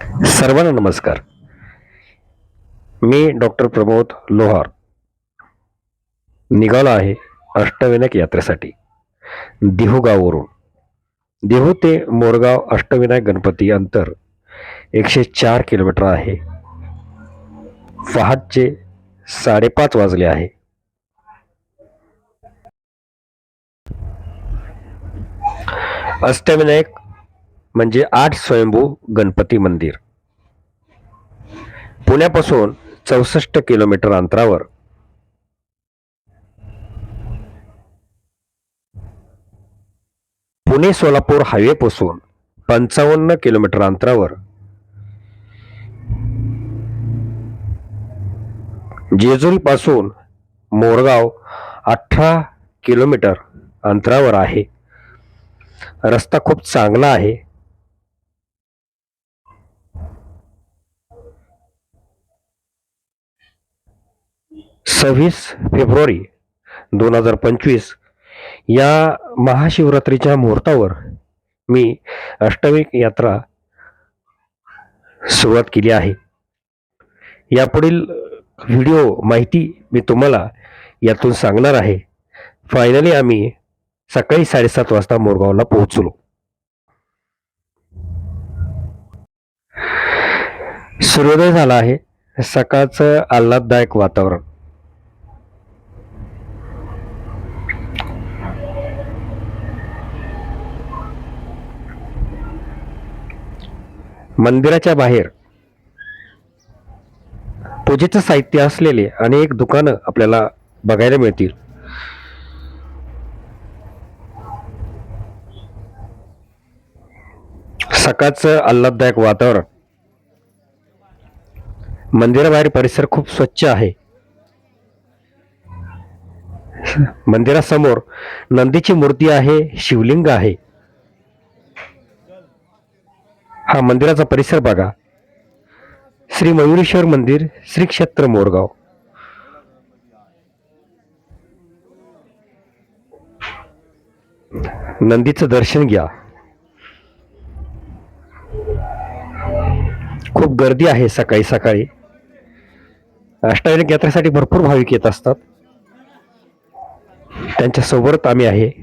सर्वांना नमस्कार. मी डॉक्टर प्रमोद लोहार. निघालो आहे अष्टविनायक यात्रेसाठी देहूगाववरून देहू ते मोरगाव अष्टविनायक गणपती अंतर एकशे चार किलोमीटर आहे. पहाटचे साडेपाच वाजले आहे. अष्टविनायक म्हणजे आठ स्वयंभू गणपती मंदिर. पुण्यापासून चौसष्ट किलोमीटर अंतरावर. पुणे सोलापूर हायवे पासून पंचावन्न किलोमीटर अंतरावर. जेजुरी पासून मोरगाव अठरा किलोमीटर अंतरावर आहे. रस्ता खूप चांगला आहे. सव्वीस फेब्रुवारी दोन हजार पंचवीस या महाशिवरात्रीच्या मुहूर्तावर मी अष्टविक यात्रा सुरुवात केली आहे. यापुढील व्हिडिओ माहिती मी तुम्हाला यातून सांगणार आहे. फायनली आम्ही सकाळी साडेसात वाजता मोरगावला पोहोचलो. सूर्योदय झाला आहे. सकाळचं आल्हाददायक वातावरण. मंदिराच्या बाहेर. पूजेचं साहित्य असलेले अनेक दुकानं आपल्याला बघायला मिळतील. सकाळचं आल्हाददायक वातावरण. मंदिराबाहेर परिसर खूप स्वच्छ आहे. मंदिरासमोर नंदीची मूर्ती आहे शिवलिंग आहे. हा मंदिराचा परिसर बघा. श्री मयुरेश्वर मंदिर श्री क्षेत्र मोरगाव. नंदीचं दर्शन घ्या. खूप गर्दी आहे सकाळी सकाळी. अष्टायनिक यात्रेसाठी भरपूर भाविक येत असतात. त्यांच्यासोबत आम्ही आहे.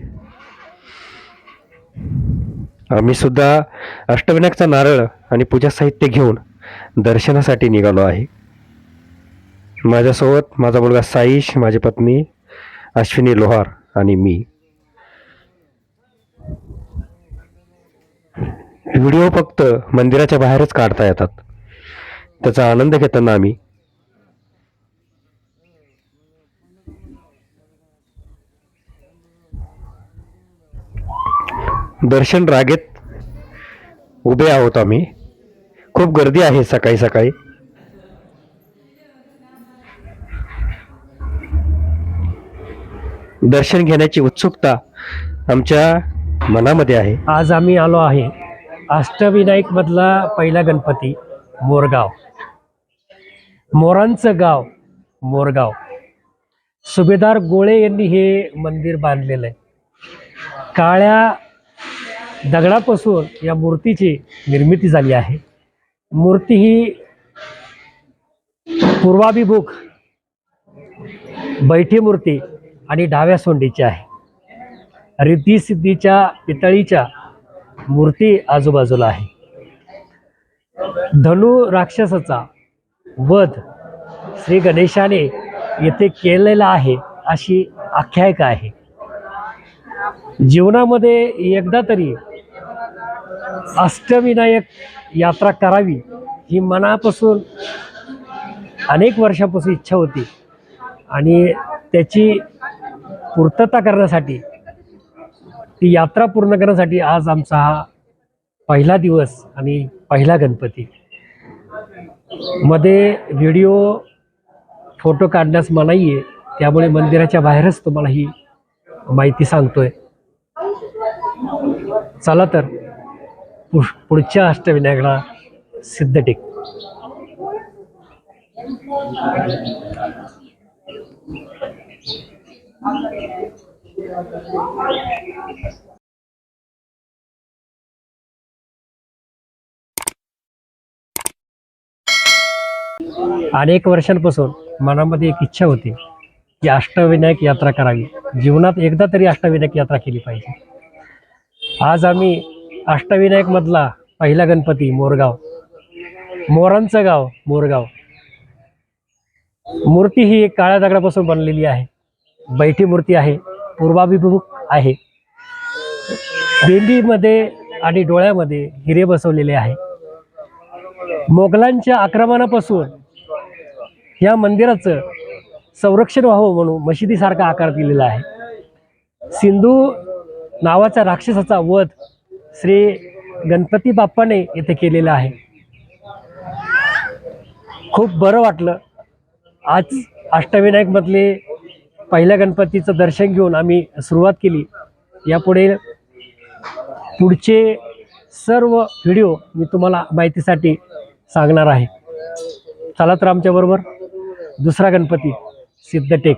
आम्ही सुद्धा अष्टविनायकचा नारळ आणि पूजा साहित्य घेऊन दर्शनासाठी निघालो आहे. माझ्यासोबत माझा मुलगा साईश माझी पत्नी अश्विनी लोहार आणि मी. व्हिडिओ फक्त मंदिराच्या बाहेरच काढता येतात. त्याचा आनंद घेताना आम्ही दर्शन रागेत उभे आहोत आम्ही. खूप गर्दी आहे सकाळी सकाळी. दर्शन घेण्याची उत्सुकता आमच्या मनामध्ये आहे. आज आम्ही आलो आहे अष्टविनायक मधला पहिला गणपती मोरगाव. मोरांचं गाव मोरगाव. सुभेदार गोळे यांनी हे मंदिर बांधलेलं आहे. काळ्या दगडापासून या मूर्तीची निर्मिती झाली आहे. मूर्ती ही पूर्वाभिमुख बैठी मूर्ती आणि डाव्या सोंडीची आहे. रिद्धी सिद्धीच्या पितळीच्या मूर्ती आजूबाजूला आहे. धनु राक्षसाचा वध श्री गणेशाने येथे केलेला आहे अशी आख्यायिका आहे. जीवनामध्ये एकदा तरी अष्टविनायक यात्रा करावी ही मनापासून अनेक वर्षापासून इच्छा होती. आणि त्याची पूर्तता करण्यासाठी ती यात्रा पूर्ण करण्यासाठी आज आमचा हा पहिला दिवस आणि पहिला गणपती. मध्ये व्हिडिओ फोटो काढण्यास मनाई आहे त्यामुळे मंदिराच्या बाहेरच तुम्हाला ही माहिती सांगतोय. चला तर पुष पुढच्या अष्टविनायकाला सिद्ध टेक अनेक वर्षांपासून मनामध्ये एक इच्छा होती की अष्टविनायक यात्रा करावी. जीवनात एकदा तरी अष्टविनायक यात्रा केली पाहिजे. आज आम्ही अष्टविनायक मधला पहिला गणपती मोरगाव. मोरांचं गाव मोरगाव. मूर्ती ही एक काळ्या दगडापासून बनलेली आहे. बैठी मूर्ती आहे पूर्वाभिमुख आहे. बेंबीमध्ये आणि डोळ्यामध्ये हिरे बसवलेले आहे. मोगलांच्या आक्रमणापासून या मंदिराचं संरक्षण व्हावं म्हणून मशिदीसारखा आकार दिलेला आहे. सिंधू नावाचा राक्षसाचा वध श्री गणपती बाप्पाने येथे केलेलं आहे. खूप बरं वाटलं. आज अष्टविनायकमधले पहिल्या गणपतीचं दर्शन घेऊन आम्ही सुरुवात केली. यापुढे पुढचे सर्व व्हिडिओ मी तुम्हाला माहितीसाठी सांगणार आहे. चला तर आमच्याबरोबर दुसरा गणपती सिद्धटेक.